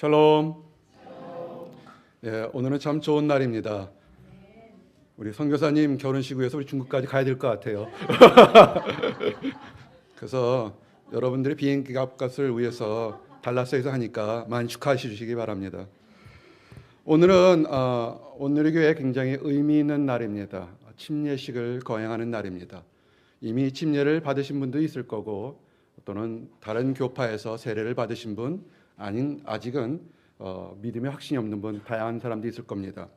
샬롬. 예, 오늘은 참 좋은 날입니다. 우리 선교사님 결혼식 위해서 우리 중국까지 가야 될 것 같아요. 그래서 여러분들의 비행기 값을 위해서 달라스에서 하니까 많이 축하해 주시기 바랍니다. 오늘은 어, 오늘의 교회 굉장히 의미 있는 날입니다. 침례식을 거행하는 날입니다. 이미 침례를 받으신 분도 있을 거고 또는 다른 교파에서 세례를 받으신 분 아닌 아직은 어, 믿음의 확신이 없는 분 다양한 사람도 있을 겁니다.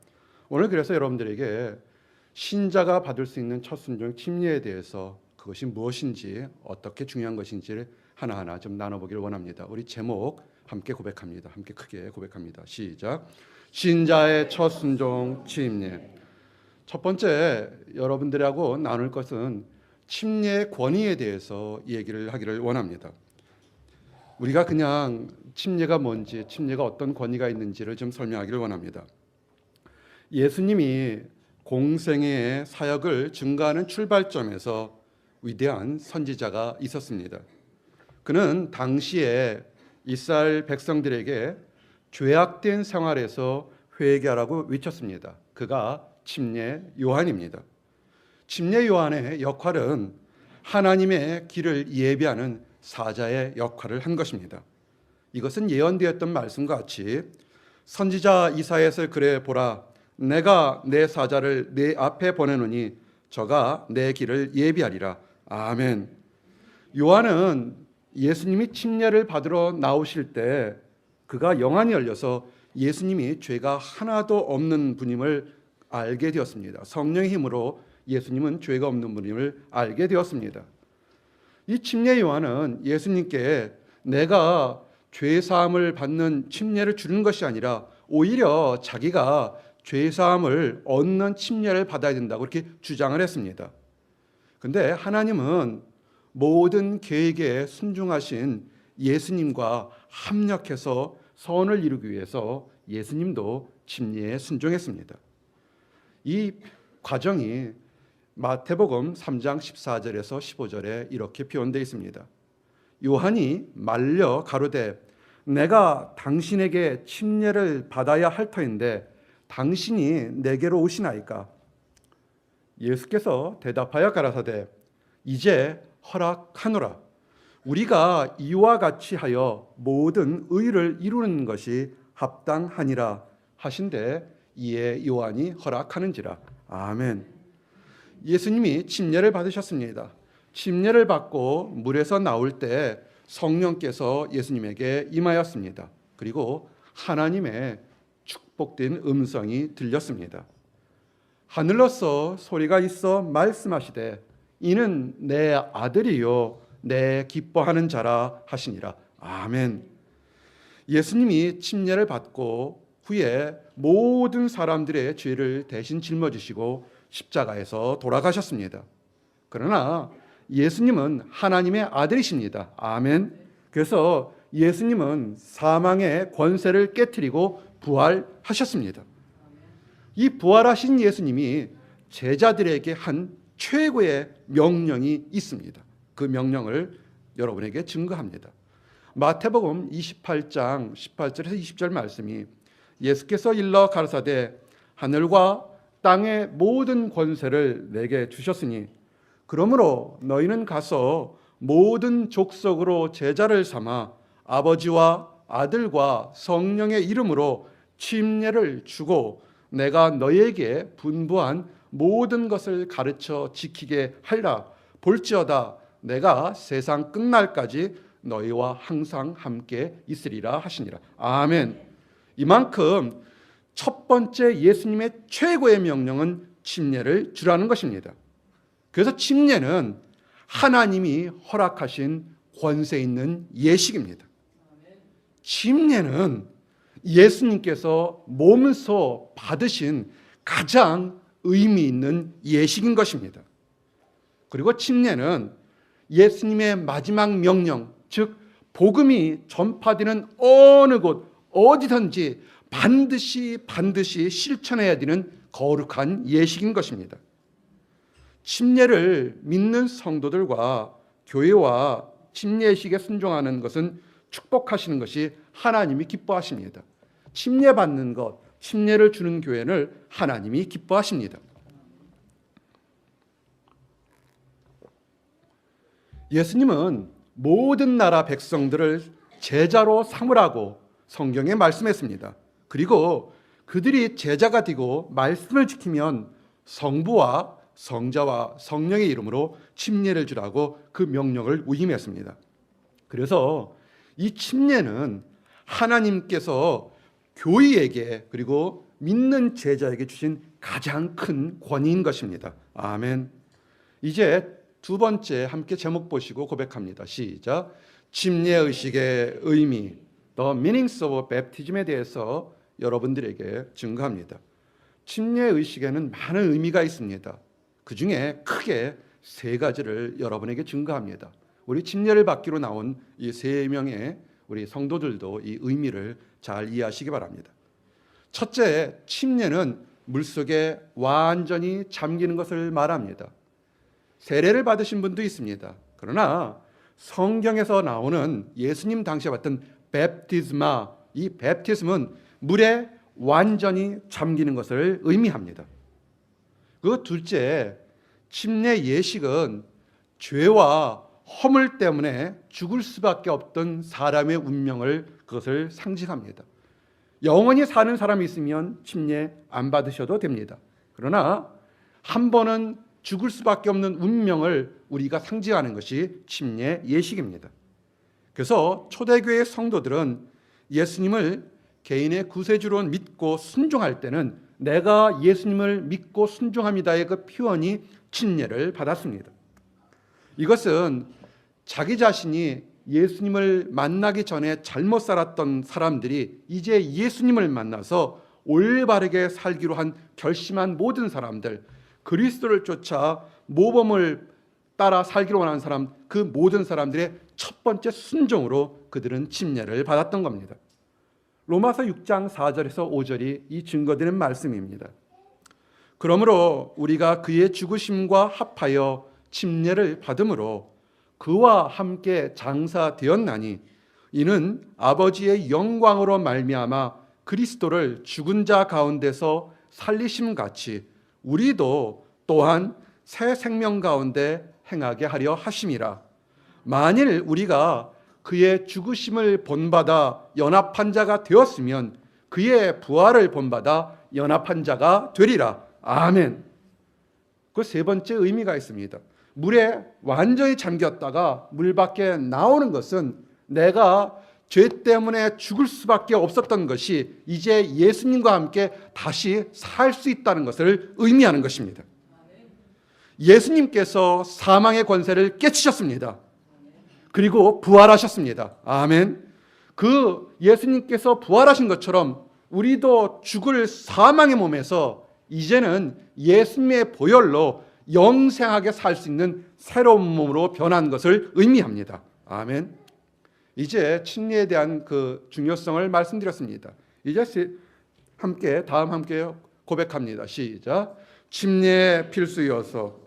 오늘 그래서 여러분들에게 신자가 받을 수 있는 첫 순종 침례에 대해서 그것이 무엇인지 어떻게 중요한 것인지를 하나하나 좀 나눠보기를 원합니다. 우리 제목 함께 고백합니다. 함께 크게 고백합니다. 시작. 신자의 첫 순종 침례. 첫 번째 여러분들하고 나눌 것은 침례의 권위에 대해서 얘기를 하기를 원합니다. 우리가 그냥 침례가 뭔지, 침례가 어떤 권위가 있는지를 좀 설명하기를 원합니다. 예수님이 공생의 사역을 증가하는 출발점에서 위대한 선지자가 있었습니다. 그는 당시에 이스라엘 백성들에게 죄악된 생활에서 회개하라고 외쳤습니다. 그가 침례 요한입니다. 침례 요한의 역할은 하나님의 길을 예비하는 사자의 역할을 한 것입니다. 이것은 예언되었던 말씀과 같이 선지자 이사야서 그래 보라 내가 내 사자를 내 앞에 보내노니 저가 내 길을 예비하리라. 아멘. 요한은 예수님이 침례를 받으러 나오실 때 그가 영안이 열려서 예수님이 죄가 하나도 없는 분임을 알게 되었습니다. 성령의 힘으로 예수님은 죄가 없는 분임을 알게 되었습니다. 이 침례 요한은 예수님께 내가 죄 사함을 받는 침례를 주는 것이 아니라 오히려 자기가 죄 사함을 얻는 침례를 받아야 된다고 그렇게 주장을 했습니다. 근데 하나님은 모든 계획에 순종하신 예수님과 합력해서 선을 이루기 위해서 예수님도 침례에 순종했습니다. 이 과정이 마태복음 3장 14절에서 15절에 이렇게 표현되어 있습니다. 요한이 말려 가로되 내가 당신에게 침례를 받아야 할 터인데 당신이 내게로 오시나이까? 예수께서 대답하여 가라사대 이제 허락하노라. 우리가 이와 같이 하여 모든 의를 이루는 것이 합당하니라 하신데 이에 요한이 허락하는지라. 아멘 예수님이 침례를 받으셨습니다. 침례를 받고 물에서 나올 때 성령께서 예수님에게 임하였습니다. 그리고 하나님의 축복된 음성이 들렸습니다. 하늘로서 소리가 있어 말씀하시되 이는 내 아들이요 내 기뻐하는 자라 하시니라. 아멘. 예수님이 침례를 받고 후에 모든 사람들의 죄를 대신 짊어지시고 십자가에서 돌아가셨습니다. 그러나 예수님은 하나님의 아들이십니다. 아멘. 그래서 예수님은 사망의 권세를 깨뜨리고 부활하셨습니다. 이 부활하신 예수님이 제자들에게 한 최고의 명령이 있습니다. 그 명령을 여러분에게 증거합니다. 마태복음 28장 18절에서 20절 말씀이 예수께서 일러 가르사대 하늘과 땅의 모든 권세를 내게 주셨으니 그러므로 너희는 가서 모든 족속으로 제자를 삼아 아버지와 아들과 성령의 이름으로 침례를 주고 내가 너희에게 분부한 모든 것을 가르쳐 지키게 하리라. 볼지어다 내가 세상 끝날까지 너희와 항상 함께 있으리라 하시니라. 아멘. 이만큼 첫 번째 예수님의 최고의 명령은 침례를 주라는 것입니다. 그래서 침례는 하나님이 허락하신 권세 있는 예식입니다. 침례는 예수님께서 몸소 받으신 가장 의미 있는 예식인 것입니다. 그리고 침례는 예수님의 마지막 명령, 즉 복음이 전파되는 어느 곳 어디든지 반드시 반드시 실천해야 되는 거룩한 예식인 것입니다. 침례를 믿는 성도들과 교회와 침례식에 순종하는 것은 축복하시는 것이 하나님이 기뻐하십니다. 침례 받는 것, 침례를 주는 교회를 하나님이 기뻐하십니다. 예수님은 모든 나라 백성들을 제자로 삼으라고 성경에 말씀했습니다. 그리고 그들이 제자가 되고 말씀을 지키면 성부와 성자와 성령의 이름으로 침례를 주라고 그 명령을 위임했습니다. 그래서 이 침례는 하나님께서 교회에게 그리고 믿는 제자에게 주신 가장 큰 권위인 것입니다. 아멘. 이제 두 번째 함께 제목 보시고 고백합니다. 시작. 침례 의식의 의미, the meanings of baptism에 대해서 여러분들에게 증거합니다. 침례 의식에는 많은 의미가 있습니다. 그 중에 크게 세 가지를 여러분에게 증거합니다. 우리 침례를 받기로 나온 이 세 명의 우리 성도들도 이 의미를 잘 이해하시기 바랍니다. 첫째, 침례는 물속에 완전히 잠기는 것을 말합니다. 세례를 받으신 분도 있습니다. 그러나 성경에서 나오는 예수님 당시에 봤던 베프티스마, 이 베프티즘은 물에 완전히 잠기는 것을 의미합니다. 그 둘째, 침례 예식은 죄와 허물 때문에 죽을 수밖에 없던 사람의 운명을 그것을 상징합니다. 영원히 사는 사람이 있으면 침례 안 받으셔도 됩니다. 그러나 한 번은 죽을 수밖에 없는 운명을 우리가 상징하는 것이 침례 예식입니다. 그래서 초대교회 성도들은 예수님을 개인의 구세주로 믿고 순종할 때는 내가 예수님을 믿고 순종합니다의 그 표현이 침례를 받았습니다. 이것은 자기 자신이 예수님을 만나기 전에 잘못 살았던 사람들이 이제 예수님을 만나서 올바르게 살기로 한 결심한 모든 사람들, 그리스도를 쫓아 모범을 따라 살기로 원하는 사람, 그 모든 사람들의 첫 번째 순종으로 그들은 침례를 받았던 겁니다. 로마서 6장 4절에서 5절이 이 증거되는 말씀입니다. 그러므로 우리가 그의 죽으심과 합하여 침례를 받음으로 그와 함께 장사되었나니 이는 아버지의 영광으로 말미암아 그리스도를 죽은 자 가운데서 살리심 같이 우리도 또한 새 생명 가운데 행하게 하려 하심이라 만일 우리가 그의 죽으심을 본받아 연합한 자가 되었으면 그의 부활을 본받아 연합한 자가 되리라 아멘 그 세 번째 의미가 있습니다 물에 완전히 잠겼다가 물 밖에 나오는 것은 내가 죄 때문에 죽을 수밖에 없었던 것이 이제 예수님과 함께 다시 살 수 있다는 것을 의미하는 것입니다. 예수님께서 사망의 권세를 깨치셨습니다. 그리고 부활하셨습니다. 아멘. 그 예수님께서 부활하신 것처럼 우리도 죽을 사망의 몸에서 이제는 예수님의 보혈로 영생하게 살 수 있는 새로운 몸으로 변한 것을 의미합니다. 아멘. 이제 침례에 대한 그 중요성을 말씀드렸습니다. 이제 함께 다음 함께 고백합니다. 시작. 침례 필수여서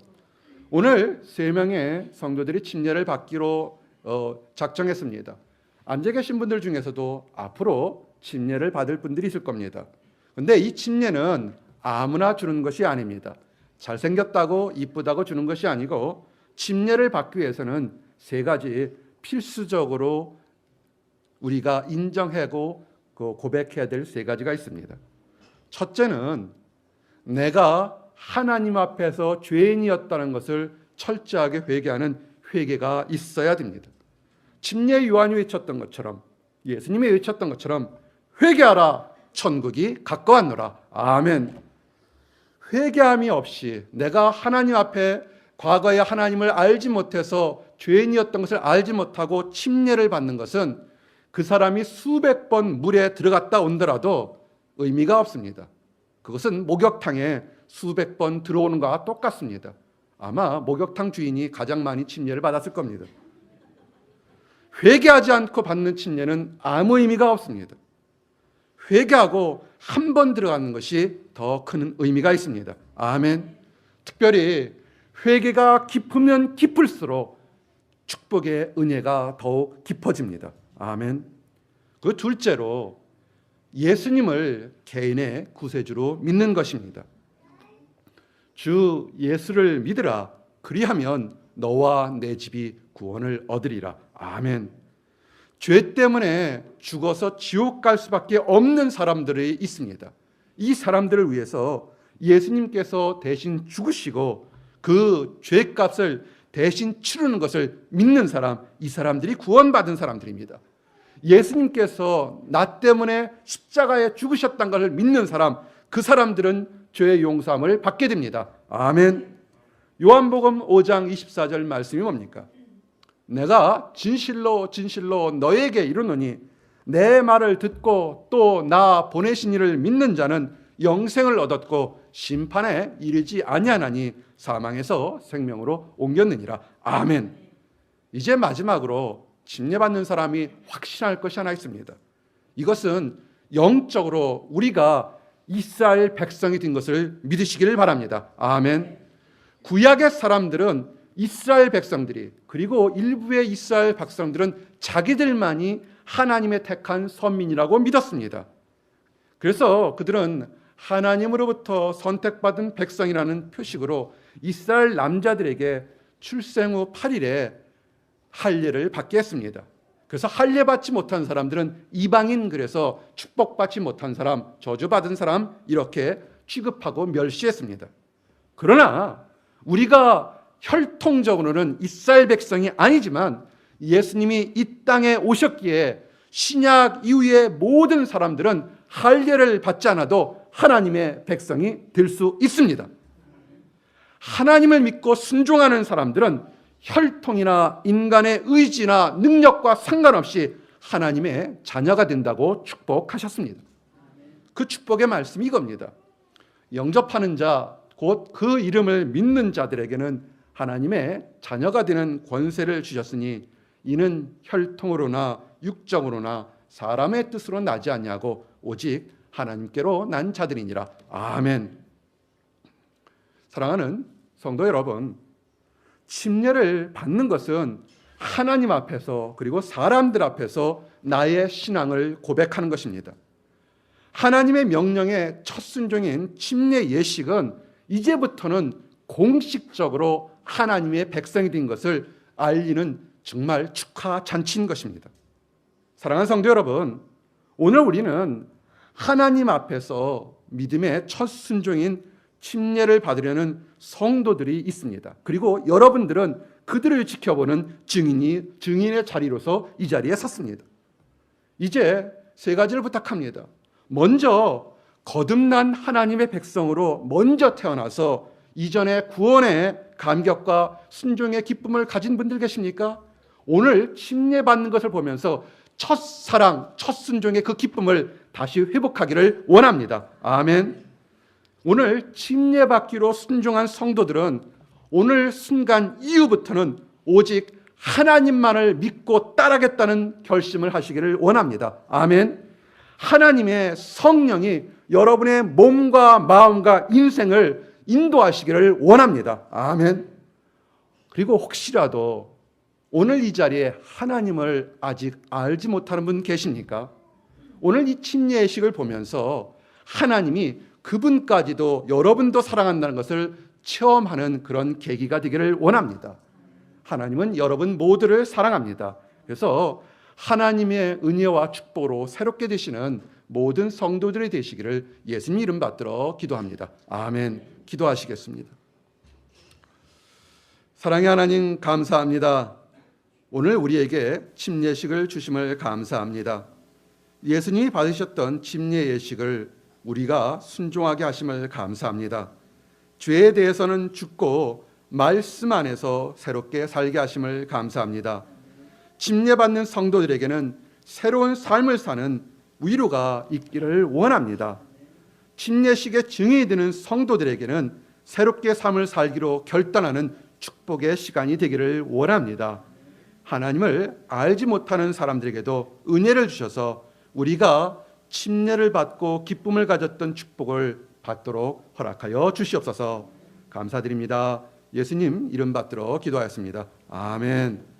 오늘 세 명의 성도들이 침례를 받기로 어, 작정했습니다. 앉아 계신 분들 중에서도 앞으로 침례를 받을 분들이 있을 겁니다. 근데 이 침례는 아무나 주는 것이 아닙니다. 잘생겼다고 이쁘다고 주는 것이 아니고 침례를 받기 위해서는 세 가지 필수적으로 우리가 인정하고 그 고백해야 될 세 가지가 있습니다. 첫째는 내가 하나님 앞에서 죄인이었다는 것을 철저하게 회개하는 회개가 있어야 됩니다. 침례 요한이 외쳤던 것처럼 예수님이 외쳤던 것처럼 회개하라 천국이 가까웠노라. 아멘. 회개함이 없이 내가 하나님 앞에 과거에 하나님을 알지 못해서 죄인이었던 것을 알지 못하고 침례를 받는 것은 그 사람이 수백 번 물에 들어갔다 온더라도 의미가 없습니다. 그것은 목욕탕에 수백 번 들어오는 것과 똑같습니다. 아마 목욕탕 주인이 가장 많이 침례를 받았을 겁니다. 회개하지 않고 받는 침례는 아무 의미가 없습니다. 회개하고 한 번 들어가는 것이 더 큰 의미가 있습니다. 아멘. 특별히 회개가 깊으면 깊을수록 축복의 은혜가 더욱 깊어집니다. 아멘. 그그 둘째로 예수님을 개인의 구세주로 믿는 것입니다. 주 예수를 믿으라. 그리하면 너와 내 집이 구원을 얻으리라. 아멘. 죄 때문에 죽어서 지옥 갈 수밖에 없는 사람들이 있습니다. 이 사람들을 위해서 예수님께서 대신 죽으시고 그 죄값을 대신 치르는 것을 믿는 사람, 이 사람들이 구원받은 사람들입니다. 예수님께서 나 때문에 십자가에 죽으셨다는 것을 믿는 사람, 그 사람들은 죄의 용서함을 받게 됩니다. 아멘. 요한복음 5장 24절 말씀이 뭡니까? 내가 진실로 진실로 너에게 이르노니 내 말을 듣고 또 나 보내신 이를 믿는 자는 영생을 얻었고 심판에 이르지 아니하나니 사망에서 생명으로 옮겼느니라. 아멘. 이제 마지막으로 침례받는 사람이 확신할 것이 하나 있습니다. 이것은 영적으로 우리가 이스라엘 백성이 된 것을 믿으시기를 바랍니다. 아멘. 구약의 사람들은 이스라엘 백성들이 그리고 일부의 이스라엘 백성들은 자기들만이 하나님의 택한 선민이라고 믿었습니다. 그래서 그들은 하나님으로부터 선택받은 백성이라는 표식으로 이스라엘 남자들에게 출생 후 8일에 할례를 받게 했습니다. 그래서 할례 받지 못한 사람들은 이방인 그래서 축복받지 못한 사람, 저주받은 사람 이렇게 취급하고 멸시했습니다. 그러나 우리가 혈통적으로는 이스라엘 백성이 아니지만 예수님이 이 땅에 오셨기에 신약 이후의 모든 사람들은 할례를 받지 않아도 하나님의 백성이 될 수 있습니다. 하나님을 믿고 순종하는 사람들은 혈통이나 인간의 의지나 능력과 상관없이 하나님의 자녀가 된다고 축복하셨습니다. 그 축복의 말씀이 이겁니다. 영접하는 자, 곧 그 이름을 믿는 자들에게는 하나님의 자녀가 되는 권세를 주셨으니 이는 혈통으로나 육정으로나 사람의 뜻으로 나지 않냐고 오직 하나님께로 난 자들이니라. 아멘. 사랑하는 성도 여러분, 침례를 받는 것은 하나님 앞에서 그리고 사람들 앞에서 나의 신앙을 고백하는 것입니다. 하나님의 명령의 첫 순종인 침례 예식은 이제부터는 공식적으로 하나님의 백성이 된 것을 알리는 정말 축하 잔치인 것입니다. 사랑하는 성도 여러분, 오늘 우리는 하나님 앞에서 믿음의 첫 순종인 침례를 받으려는 성도들이 있습니다. 그리고 여러분들은 그들을 지켜보는 증인이 증인의 자리로서 이 자리에 섰습니다. 이제 세 가지를 부탁합니다. 먼저 거듭난 하나님의 백성으로 먼저 태어나서 이전의 구원의 감격과 순종의 기쁨을 가진 분들 계십니까? 오늘 침례 받는 것을 보면서 첫 사랑, 첫 순종의 그 기쁨을 다시 회복하기를 원합니다. 아멘. 오늘 침례 받기로 순종한 성도들은 오늘 순간 이후부터는 오직 하나님만을 믿고 따르겠다는 결심을 하시기를 원합니다. 아멘. 하나님의 성령이 여러분의 몸과 마음과 인생을 인도하시기를 원합니다. 아멘. 그리고 혹시라도 오늘 이 자리에 하나님을 아직 알지 못하는 분 계십니까? 오늘 이 침례식을 보면서 하나님이 그분까지도 여러분도 사랑한다는 것을 체험하는 그런 계기가 되기를 원합니다. 하나님은 여러분 모두를 사랑합니다. 그래서 하나님의 은혜와 축복으로 새롭게 되시는 모든 성도들이 되시기를 예수님 이름 받들어 기도합니다. 아멘. 기도하시겠습니다. 사랑의 하나님 감사합니다. 오늘 우리에게 침례식을 주심을 감사합니다. 예수님이 받으셨던 침례 예식을 우리가 순종하게 하심을 감사합니다. 죄에 대해서는 죽고 말씀 안에서 새롭게 살게 하심을 감사합니다. 침례받는 성도들에게는 새로운 삶을 사는 위로가 있기를 원합니다. 침례식의 증인이 되는 성도들에게는 새롭게 삶을 살기로 결단하는 축복의 시간이 되기를 원합니다. 하나님을 알지 못하는 사람들에게도 은혜를 주셔서 우리가 침례를 받고 기쁨을 가졌던 축복을 받도록 허락하여 주시옵소서. 감사드립니다. 예수님 이름 받들어 기도하였습니다. 아멘.